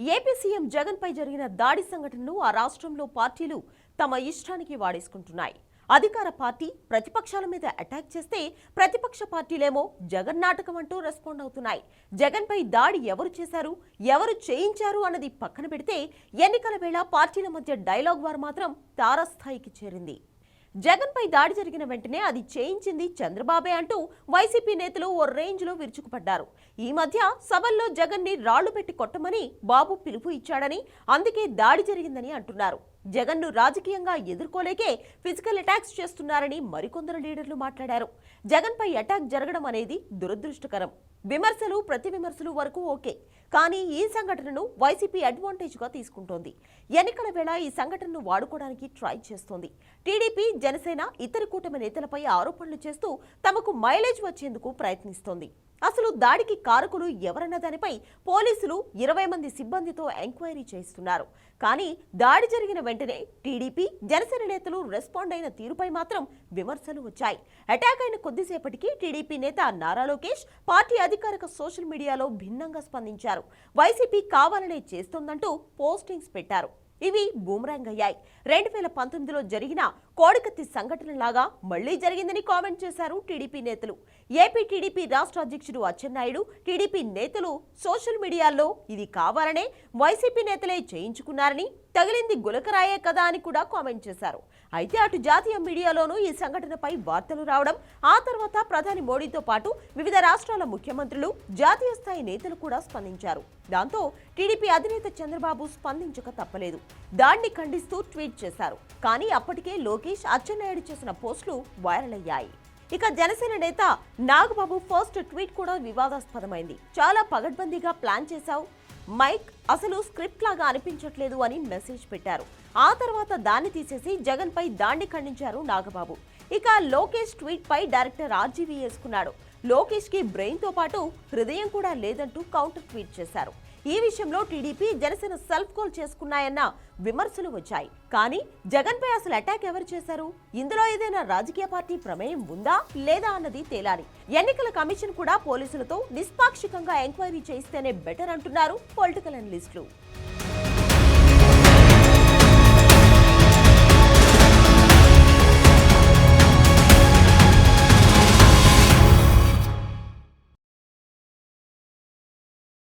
AP CM జగన్పై జరిగిన దాడి సంఘటనను ఆ రాష్ట్రంలో పార్టీలు తమ ఇష్టానికి వాడేసుకుంటున్నాయి. అధికార పార్టీ ప్రతిపక్షాల మీద అటాక్ చేస్తే ప్రతిపక్ష పార్టీలేమో జగన్ నాటకం అంటూ రెస్పాండ్ అవుతున్నాయి. జగన్పై దాడి ఎవరు చేశారు ఎవరు చేయించారు అన్నది పక్కన పెడితే ఎన్నికల వేళ పార్టీల మధ్య డైలాగ్ వారు మాత్రం తారస్థాయికి చేరింది. జగన్ పై దాడి జరిగిన వెంటనే అది చేయించింది చంద్రబాబే అంటూ వైసీపీ నేతలు ఓ రేంజ్లో విరుచుకుపడ్డారు. ఈ మధ్య సభల్లో జగన్ని రాళ్ళు పెట్టి కొట్టమని బాబు పిలుపు ఇచ్చాడని అందుకే దాడి జరిగిందని అంటున్నారు. జగన్ను రాజకీయంగా ఎదుర్కోలేకే ఫిజికల్ అటాక్స్ చేస్తున్నారని మరికొందరు లీడర్లు మాట్లాడారు. జగన్ పై అటాక్ జరగడం అనేది దురదృష్టకరం. విమర్శలు ప్రతి విమర్శలు వరకు ఓకే. కానీ ఈ సంఘటనను వైసీపీ అడ్వాంటేజ్గా తీసుకుంటోంది. ఎన్నికల వేళ ఈ సంఘటనను వాడుకోవడానికి ట్రై చేస్తోంది. టీడీపీ జనసేన ఇతర కూటమి నేతలపై ఆరోపణలు చేస్తూ తమకు మైలేజ్ వచ్చేందుకు ప్రయత్నిస్తోంది. అసలు దాడికి కారకులు ఎవరన్న దానిపై పోలీసులు ఇరవై మంది సిబ్బందితో ఎంక్వైరీ చేస్తున్నారు. కానీ దాడి జరిగిన వెంటనే టీడీపీ జనసేన నేతలు రెస్పాండ్ అయిన తీరుపై మాత్రం విమర్శలు వచ్చాయి. అటాక్ అయిన కొద్దిసేపటికి టీడీపీ నేత నారా లోకేష్ పార్టీ అధికారిక సోషల్ మీడియాలో భిన్నంగా స్పందించారు. వైసీపీ కావాలనే చేస్తోందంటూ పోస్టింగ్స్ పెట్టారు. ఇవి బూమరాంగ్ అయ్యాయి రెండు వేల పంతొమ్మిదిలో జరిగిన కోడికత్తి సంఘటనలాగా మళ్ళీ జరిగిందని కామెంట్ చేశారు టీడీపీ నేతలు. ఏపీ టీడీపీ రాష్ట్ర అధ్యక్షుడు అచ్చెన్నాయుడు టీడీపీ నేతలు సోషల్ మీడియాలో ఇది కావాలనే వైసీపీ నేతలే చేయించుకున్నారని తగిలింది గులకరాయే కదా అని కూడా కామెంట్ చేశారు. అయితే అటు జాతీయ మీడియాలోనూ ఈ సంఘటనపై వార్తలు రావడం ఆ తర్వాత ప్రధాని మోడీతో పాటు వివిధ రాష్ట్రాల ముఖ్యమంత్రులు జాతీయ స్థాయి నేతలు కూడా స్పందించారు. దాంతో టీడీపీ అధినేత చంద్రబాబు స్పందించక తప్పలేదు. దాన్ని ఖండిస్తూ ట్వీట్ చేశారు. కానీ అప్పటికే లోకేష్ అచ్చెన్నాయుడు చేసిన పోస్టులు వైరల్ అయ్యాయి. ఇక జనసేన నేత నాగబాబు ఫస్ట్ ట్వీట్ కూడా వివాదాస్పదమైంది. చాలా పగడ్బందీగా ప్లాన్ చేశావు మైక్ అసలు స్క్రిప్ట్ లాగా అనిపించట్లేదు అని మెసేజ్ పెట్టారు. ఆ తర్వాత దాన్ని తీసేసి జగన్ పై దాన్ని ఖండించారు నాగబాబు. ఇక లోకేష్ ట్వీట్ పై డైరెక్టర్ ఆర్జీవీ వేసుకున్నాడు. లోకేష్కి బ్రెయిన్తో పాటు హృదయం కూడా లేదంటూ కౌంటర్ ట్వీట్ చేశారు. ఈ విషయంలో టీడీపీ జనసేన సెల్ఫ్ కోల్ చేసుకున్నాయన్న విమర్శలు వచ్చాయి. కానీ జగన్ పై అసలు అటాక్ ఎవరు చేశారు? ఇందులో ఏదైనా రాజకీయ పార్టీ ప్రమేయం ఉందా లేదా అన్నది తేలాలి. ఎన్నికల కమిషన్ కూడా పోలీసులతో నిష్పాక్షికంగా ఎంక్వైరీ చేయిస్తేనే బెటర్ అంటున్నారు పొలిటికల్ అనలిస్టులు.